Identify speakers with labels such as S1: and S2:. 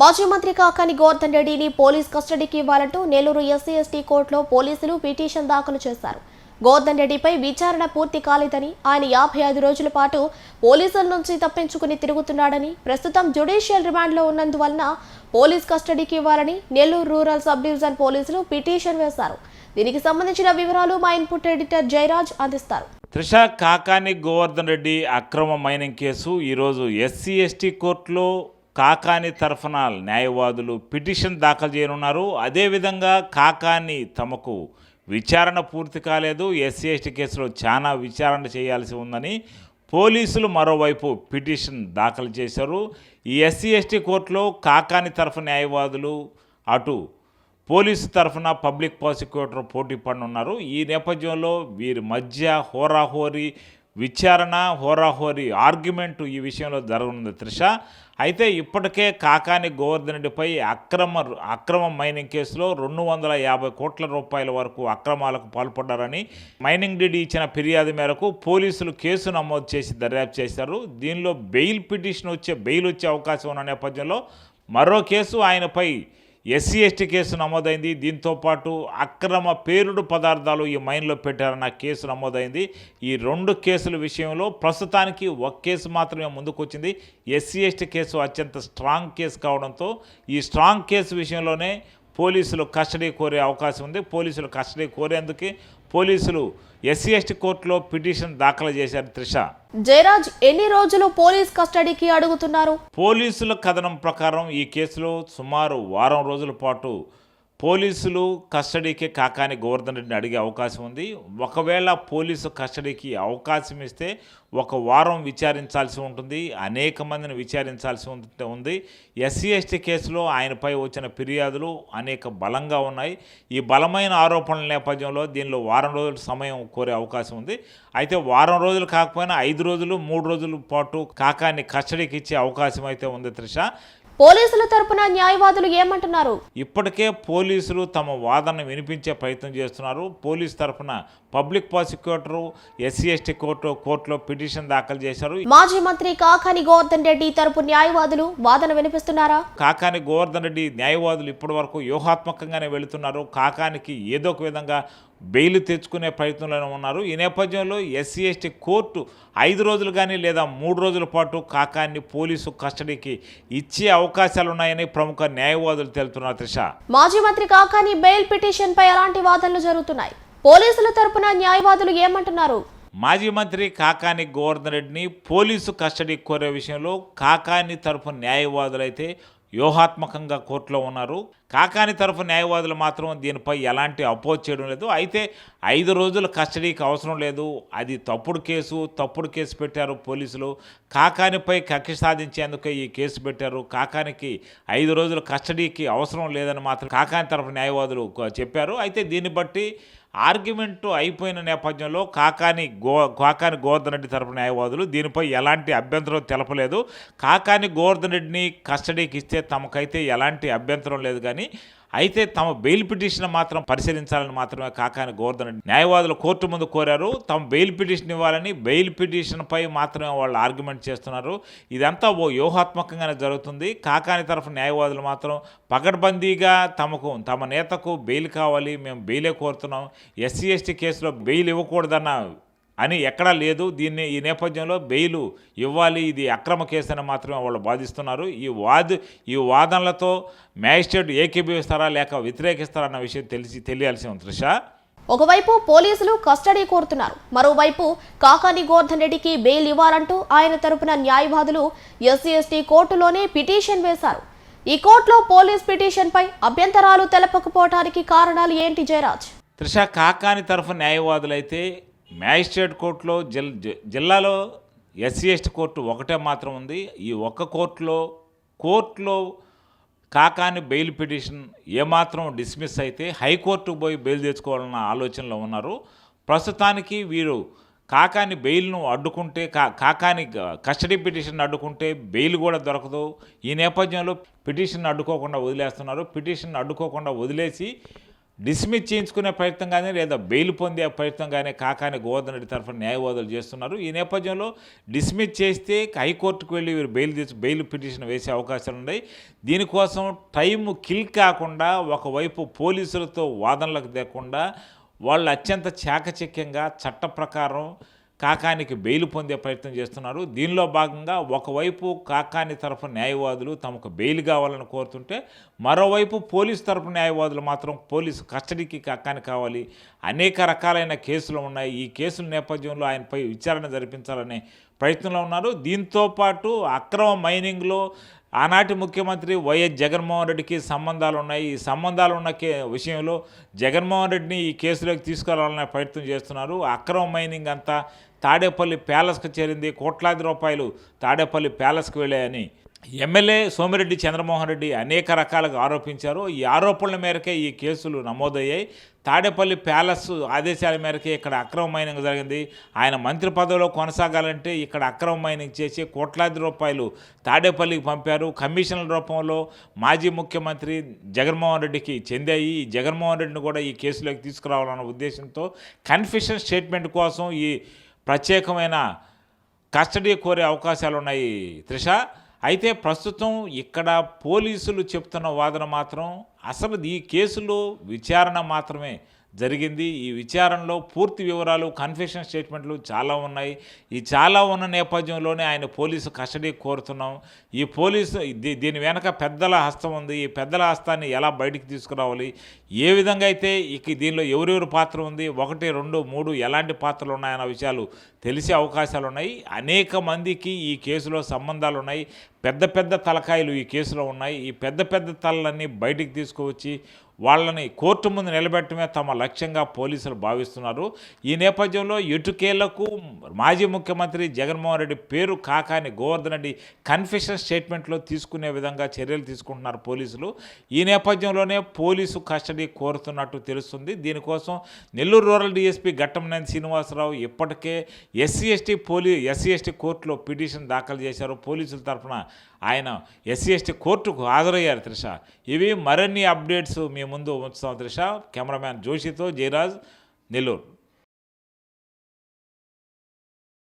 S1: మాజీ మంత్రి కాకాని గోవర్ధన్ రెడ్డిని పోలీస్ కస్టడీకి ఇవ్వాలంటూ నెల్లూరు ఎస్సీ ఎస్టీ కోర్టులో పోలీసులు పిటిషన్ దాఖలు చేశారు. గోవర్ధన్ రెడ్డిపై విచారణ పూర్తి కాలేదని ఆయన యాభై ఐదు రోజుల పాటు పోలీసుల నుంచి తప్పించుకుని తిరుగుతున్నాడని ప్రస్తుతం జ్యుడిషియల్ రిమాండ్లో ఉన్నందువలన పోలీస్ కస్టడీకి ఇవ్వాలని నెల్లూరు రూరల్ సబ్ డివిజన్ పోలీసులు పిటిషన్ వేశారు. దీనికి సంబంధించిన వివరాలు మా ఇన్పుట్ ఎడిటర్ జయరాజ్ అందిస్తారు.
S2: త్రిష కాకాని గోవర్ధన్ రెడ్డి అక్రమ మైనింగ్ కేసు. ఈరోజు ఎస్సీ ఎస్టీ కోర్టులో కాకాని తరఫున న్యాయవాదులు పిటిషన్ దాఖలు చేయనున్నారు. అదేవిధంగా కాకాని తమకు విచారణ పూర్తి కాలేదు. ఎస్సీ ఎస్టీ కేసులో చాలా విచారణ చేయాల్సి ఉందని పోలీసులు మరోవైపు పిటిషన్ దాఖలు చేశారు. ఈ ఎస్సీ ఎస్టీ కోర్టులో కాకాని తరఫు న్యాయవాదులు అటు పోలీసు తరఫున పబ్లిక్ ప్రాసిక్యూటర్ పోటీ పడనున్నారు. ఈ నేపథ్యంలో వీరి మధ్య హోరాహోరీ విచారణ హోరాహోరీ ఆర్గ్యుమెంట్ ఈ విషయంలో జరగనుంది త్రిష. అయితే ఇప్పటికే కాకాని గోవర్ధన్ రెడ్డిపై అక్రమ అక్రమ మైనింగ్ కేసులో రెండు వందల యాభై కోట్ల రూపాయల వరకు అక్రమాలకు పాల్పడ్డారని మైనింగ్ డీడీ ఇచ్చిన ఫిర్యాదు మేరకు పోలీసులు కేసు నమోదు చేసి దర్యాప్తు చేశారు. దీనిలో బెయిల్ పిటిషన్ వచ్చే బెయిల్ వచ్చే అవకాశం ఉన్న నేపథ్యంలో మరో కేసు ఆయనపై ఎస్సీ ఎస్టీ కేసు నమోదైంది. దీంతో పాటు అక్రమ పేరుడు పదార్థాలు ఈ మైన్లో పెట్టారన్న కేసు నమోదైంది. ఈ రెండు కేసుల విషయంలో ప్రస్తుతానికి ఒక కేసు మాత్రమే ముందుకొచ్చింది. ఎస్సీ ఎస్టీ కేసు అత్యంత స్ట్రాంగ్ కేసు కావడంతో ఈ స్ట్రాంగ్ కేసు విషయంలోనే పోలీసులు కస్టడీ కోరే అవకాశం ఉంది. పోలీసులు కస్టడీ కోరేందుకు పోలీసులు ఎస్సీ ఎస్టీ కోర్టులో పిటిషన్ దాఖలు చేశారు త్రిష.
S1: జయరాజ్ ఎన్ని రోజులు పోలీస్ కస్టడీకి అడుగుతున్నారు?
S2: పోలీసుల కథనం ప్రకారం ఈ కేసులో సుమారు వారం రోజుల పాటు పోలీసులు కస్టడీకి కాకాని గోవర్ధన్ రెడ్డిని అడిగే అవకాశం ఉంది. ఒకవేళ పోలీసు కస్టడీకి అవకాశం ఇస్తే ఒక వారం విచారించాల్సి ఉంటుంది. అనేక మందిని విచారించాల్సి ఉంది. ఎస్సీ ఎస్టీ కేసులో ఆయనపై వచ్చిన ఫిర్యాదులు అనేక బలంగా ఉన్నాయి. ఈ బలమైన ఆరోపణల నేపథ్యంలో దీనిలో వారం రోజుల సమయం కోరే అవకాశం ఉంది. అయితే వారం రోజులు కాకపోయినా ఐదు రోజులు మూడు రోజుల పాటు కాకాని కస్టడీకి ఇచ్చే అవకాశం అయితే ఉంది త్రిష.
S1: పోలీసుల తరపున న్యాయవాదులు ఏమంటున్నారు?
S2: ఇప్పటికే పోలీసులు తమ వాదన వినిపించే ప్రయత్నం చేస్తున్నారు. పోలీస్ తరఫున public prosecutor SC ST court కోర్టులో పిటిషన్ దాఖలు చేశారు.
S1: మాజీ మంత్రి కాకాని గోవర్ధన్ రెడ్డి తరపు న్యాయవాదులు వాదన వినిపిస్తున్నారా?
S2: కాకాని గోవర్ధన్ రెడ్డి న్యాయవాదులు ఇప్పటి వరకు వ్యూహాత్మకంగానే వెళుతున్నారు. కాకానికి ఏదో ఒక విధంగా బెయిల్ తెచ్చుకునే ప్రయత్నంలోనే ఉన్నారు. ఈ నేపథ్యంలో ఎస్సీ ఎస్టీ కోర్టు ఐదు రోజులు కానీ లేదా మూడు రోజుల పాటు కాకాన్ని పోలీసు కస్టడీకి ఇచ్చే అవకాశాలు ఉన్నాయని ప్రముఖ న్యాయవాదులు తెలుపుతున్నారు. త్రిష.
S1: మాజీ మంత్రి కాకాని బెయిల్ పిటిషన్ పై ఎలాంటి వాదనలు జరుగుతున్నాయి. పోలీసుల తరపున న్యాయవాదులు ఏమంటున్నారు?
S2: మాజీ మంత్రి కాకాని గోవర్ధన్ రెడ్డిని పోలీసు కస్టడీ కోరే విషయంలో కాకాని తరఫు న్యాయవాదులైతే వ్యూహాత్మకంగా కోర్టులో ఉన్నారు. కాకాని తరఫు న్యాయవాదులు మాత్రం దీనిపై ఎలాంటి అపోజ్ చేయడం లేదు. అయితే ఐదు రోజుల కస్టడీకి అవసరం లేదు. అది తప్పుడు కేసు తప్పుడు కేసు పెట్టారు పోలీసులు. కాకానిపై కక్ష సాధించేందుకు ఈ కేసు పెట్టారు. కాకానికి ఐదు రోజుల కస్టడీకి అవసరం లేదని మాత్రం కాకాని తరఫు న్యాయవాదులు చెప్పారు. అయితే దీన్ని బట్టి ఆర్గ్యుమెంట్ అయిపోయిన నేపథ్యంలో కాకాని గో కాకాని గోవర్ధన్ రెడ్డి తరపు న్యాయవాదులు దీనిపై ఎలాంటి అభ్యంతరం తెలపలేదు. కాకాని గోవర్ధన్ రెడ్డిని కస్టడీకి ఇస్తే తమకైతే ఎలాంటి అభ్యంతరం లేదు కానీ అయితే తమ బెయిల్ పిటిషన్ మాత్రం పరిశీలించాలని మాత్రమే కాకాని గోవర్ధన్ న్యాయవాదులు కోర్టు ముందు కోరారు. తమ బెయిల్ పిటిషన్ ఇవ్వాలని బెయిల్ పిటిషన్పై మాత్రమే వాళ్ళు ఆర్గ్యుమెంట్ చేస్తున్నారు. ఇదంతా ఓ వ్యూహాత్మకంగానే జరుగుతుంది. కాకాని తరఫు న్యాయవాదులు మాత్రం పకడ్బందీగా తమకు తమ నేతకు బెయిల్ కావాలి మేము బెయిలే కోరుతున్నాం. ఎస్సీ ఎస్టీ కేసులో బెయిల్ ఇవ్వకూడదన్న అని ఎక్కడా లేదు. దీన్ని ఈ నేపథ్యంలో బెయిలు ఇవ్వాలి. ఇది అక్రమ కేసు అని మాత్రమే వాళ్ళు వాదిస్తున్నారు. ఈ వాదు ఈ వాదనలతో మ్యాజిస్ట్రేట్ ఏకీభవిస్తారా లేక వ్యతిరేకిస్తారా అన్న విషయం తెలిసి తెలియాల్సి ఉంది. త్రిష?
S1: ఒకవైపు పోలీసులు కస్టడీ కోరుతున్నారు. మరోవైపు కాకాని గోవర్ధన్ రెడ్డికి బెయిల్ ఇవ్వాలంటూ ఆయన తరపున న్యాయవాదులు ఎస్సీ ఎస్టీ కోర్టులోనే పిటిషన్ వేశారు. ఈ కోర్టులో పోలీస్ పిటిషన్పై అభ్యంతరాలు తెలపకపోవడానికి కారణాలు ఏంటి జయరాజ్?
S2: త్రిష కాకాని తరఫు న్యాయవాదులైతే మ్యాజిస్ట్రేట్ కోర్టులో జిల్ జిల్లాలో ఎస్సీ ఎస్టీ కోర్టు ఒకటే మాత్రం ఉంది. ఈ ఒక్క కోర్టులో కోర్టులో కాకాని బెయిల్ పిటిషన్ ఏమాత్రం డిస్మిస్ అయితే హైకోర్టుకు పోయి బెయిల్ తెచ్చుకోవాలన్న ఆలోచనలో ఉన్నారు. ప్రస్తుతానికి వీరు కాకాని బెయిల్ను అడ్డుకుంటే కా కాకాని కస్టడీ పిటిషన్ అడ్డుకుంటే బెయిల్ కూడా దొరకదు. ఈ నేపథ్యంలో పిటిషన్ అడ్డుకోకుండా వదిలేస్తున్నారు. పిటిషన్ అడ్డుకోకుండా వదిలేసి డిస్మిస్ చేయించుకునే ప్రయత్నం కానీ లేదా బెయిల్ పొందే ప్రయత్నం కానీ కాకాని గోవర్ధన్ రెడ్డి తరఫున న్యాయవాదులు చేస్తున్నారు. ఈ నేపథ్యంలో డిస్మిస్ చేస్తే హైకోర్టుకు వెళ్ళి వీరు బెయిల్ తీసు బెయిల్ పిటిషన్ వేసే అవకాశాలు ఉన్నాయి. దీనికోసం టైం కిల్ కాకుండా ఒకవైపు పోలీసులతో వాదనలకు లేకుండా వాళ్ళు అత్యంత చాకచక్యంగా చట్ట ప్రకారం కాకానికి బెయిల్ పొందే ప్రయత్నం చేస్తున్నారు. దీనిలో భాగంగా ఒకవైపు కాకాని తరఫు న్యాయవాదులు తమకు బెయిల్ కావాలని కోరుతుంటే మరోవైపు పోలీసు తరఫు న్యాయవాదులు మాత్రం పోలీసు కస్టడీకి కాకాని కావాలి. అనేక రకాలైన కేసులు ఉన్నాయి. ఈ కేసుల నేపథ్యంలో ఆయనపై విచారణ జరిపించాలనే ప్రయత్నంలో ఉన్నారు. దీంతో పాటు అక్రమ మైనింగ్లో ఆనాటి ముఖ్యమంత్రి వైఎస్ జగన్మోహన్ రెడ్డికి సంబంధాలు ఉన్నాయి. ఈ సంబంధాలు ఉన్న కే విషయంలో జగన్మోహన్ రెడ్డిని ఈ కేసులోకి తీసుకురావాలనే ప్రయత్నం చేస్తున్నారు. అక్రమ మైనింగ్ అంతా తాడేపల్లి ప్యాలెస్కు చేరింది కోట్లాది రూపాయలు తాడేపల్లి ప్యాలెస్కు వెళ్ళాయని ఎమ్మెల్యే సోమిరెడ్డి చంద్రమోహన్ రెడ్డి అనేక రకాలుగా ఆరోపించారు. ఈ ఆరోపణల మేరకే ఈ కేసులు నమోదయ్యాయి. తాడేపల్లి ప్యాలెస్ ఆదేశాల మేరకే ఇక్కడ అక్రమ మైనింగ్ జరిగింది. ఆయన మంత్రి పదవిలో కొనసాగాలంటే ఇక్కడ అక్రమ మైనింగ్ చేసి కోట్లాది రూపాయలు తాడేపల్లికి పంపారు. కమిషన్ల రూపంలో మాజీ ముఖ్యమంత్రి జగన్మోహన్ రెడ్డికి చెందాయి. ఈ జగన్మోహన్ రెడ్డిని కూడా ఈ కేసులోకి తీసుకురావాలన్న ఉద్దేశంతో కన్ఫ్యూషన్ స్టేట్మెంట్ కోసం ఈ ప్రత్యేకమైన కస్టడీ కోరే అవకాశాలు ఉన్నాయి త్రిష. అయితే ప్రస్తుతం ఇక్కడ పోలీసులు చెప్తున్న వాదన మాత్రం అసలు ఈ కేసులో విచారణ మాత్రమే. జరిగింది. ఈ విచారణలో పూర్తి వివరాలు కన్ఫెషన్ స్టేట్మెంట్లు చాలా ఉన్నాయి. ఈ చాలా ఉన్న నేపథ్యంలోనే ఆయన పోలీసు కస్టడీ కోరుతున్నాం. ఈ పోలీసు దీ- దీని వెనక పెద్దల హస్తం ఉంది. ఈ పెద్దల హస్తాన్ని ఎలా బయటికి తీసుకురావాలి? ఏ విధంగా అయితే ఇక దీనిలో ఎవరెవరి పాత్ర ఉంది? ఒకటి రెండు మూడు ఎలాంటి పాత్రలు ఉన్నాయన్న విషయాలు తెలిసే అవకాశాలు ఉన్నాయి. అనేక మందికి ఈ కేసులో సంబంధాలు ఉన్నాయి. పెద్ద పెద్ద తలకాయలు ఈ కేసులో ఉన్నాయి. ఈ పెద్ద పెద్ద తలలన్నీ బయటికి తీసుకువచ్చి వాళ్ళని కోర్టు ముందు నిలబెట్టడమే తమ లక్ష్యంగా పోలీసులు భావిస్తున్నారు. ఈ నేపథ్యంలో ఎటుకేళ్ళకు మాజీ ముఖ్యమంత్రి జగన్మోహన్ రెడ్డి పేరు కాకాని గోవర్ధన్ రెడ్డి కన్ఫెషన్ స్టేట్మెంట్లో తీసుకునే విధంగా చర్యలు తీసుకుంటున్నారు పోలీసులు. ఈ నేపథ్యంలోనే పోలీసు కస్టడీ కోరుతున్నట్టు తెలుస్తుంది. దీనికోసం నెల్లూరు రూరల్ డీఎస్పీ ఘట్టంనేని శ్రీనివాసరావు ఇప్పటికే ఎస్సీ ఎస్టీ పోలీ ఎస్సీ ఎస్టీ కోర్టులో పిటిషన్ దాఖలు చేశారు. పోలీసుల తరఫున ఆయన ఎస్సీ ఎస్టీ కోర్టుకు హాజరయ్యారు త్రిష. ఇవి మరిన్ని అప్డేట్స్ మీ ముందు ఉంచుతాం త్రిష కెమెరామ్యాన్ జోషితో జయరాజ్ నెల్లూరు.